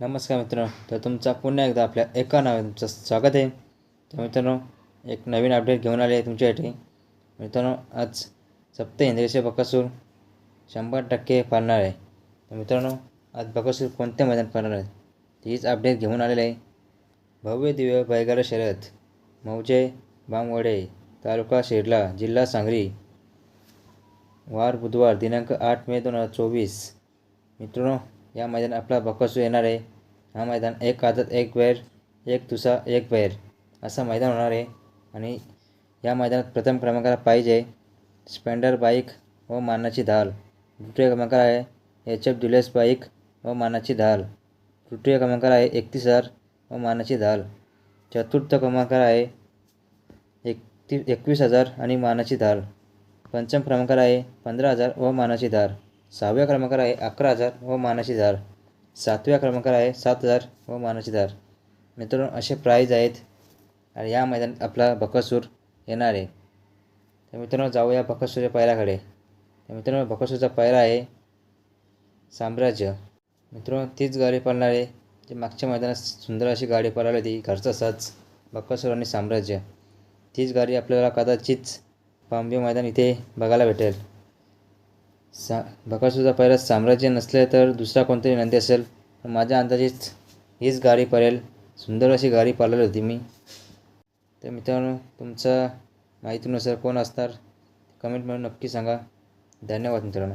नमस्कार मित्रांनो तर तुमचा पुन्हा एकदा आपल्या एका नावे तुमचं स्वागत आहे. तर मित्रांनो एक नवीन अपडेट घेऊन आले आहे तुमच्यासाठी. मित्रांनो आज सप्त इंद्रियचे बकासूर शंभर टक्के पाळणार आहे. तर मित्रांनो आज बकासूर कोणत्या मैदान पाळणार आहे? तीच अपडेट घेऊन आलेलं आहे. भव्य दिव्य बैगारा शर्यत मौजे बामवडे तालुका शिरला जिल्हा सांगली. वार बुधवार दिनांक आठ मे दोन हजार चोवीस. मित्रांनो या मैदानात आपला बकासूर येणार आहे. हा मैदान एक आदत एक वैर एक तुसा एक वैर असं मैदान होणार आहे. आणि या मैदानात प्रथम क्रमांकाला पाहिजे स्पेंडर बाईक व मानाची धाल. द्वितीय क्रमांकाला आहे एच एफ ड्युलेस बाईक व मानाची धाल. तृतीय क्रमांकाला आहे एकतीस हजार व मानाची धाल. चतुर्थ क्रमांकाला आहे एकतीस एकवीस हजार आणि मानाची धाल. पंचम क्रमांकाला आहे पंधरा हजार व मानाची धार सहाव्या क्रमांकाला आहे अकरा हजार व मानाची धार. सातव्या क्रमांकाला आहे सात हजार व मानाची धार. मित्रांनो असे प्राईज आहेत. आणि या मैदानात आपला बकासूर येणार आहे. तर मित्रांनो जाऊया बकासूरच्या पायऱ्याकडे. तर मित्रांनो बकासूरचा पायरा आहे साम्राज्य. मित्रांनो तीच गाडी पळणार आहे. जी मागच्या मैदानात सुंदर अशी गाडी पळाली होती घरचा साज बकासूर आणि साम्राज्य. तीच गाडी आपल्याला कदाचित पांबे मैदान इथे बघायला भेटेल. सा बकासूरचा पहिला साम्राज्य नसले तर दुसरा कोणतरी नंदी असेल? पण माझ्या अंदाजेच हीच गाडी पळेल सुंदर अशी गाडी पाळलेली होती मी. तर मित्रांनो तुमच्या माहितीनुसार कोण असणार? कमेंटमध्ये नक्की सांगा. धन्यवाद मित्रांनो.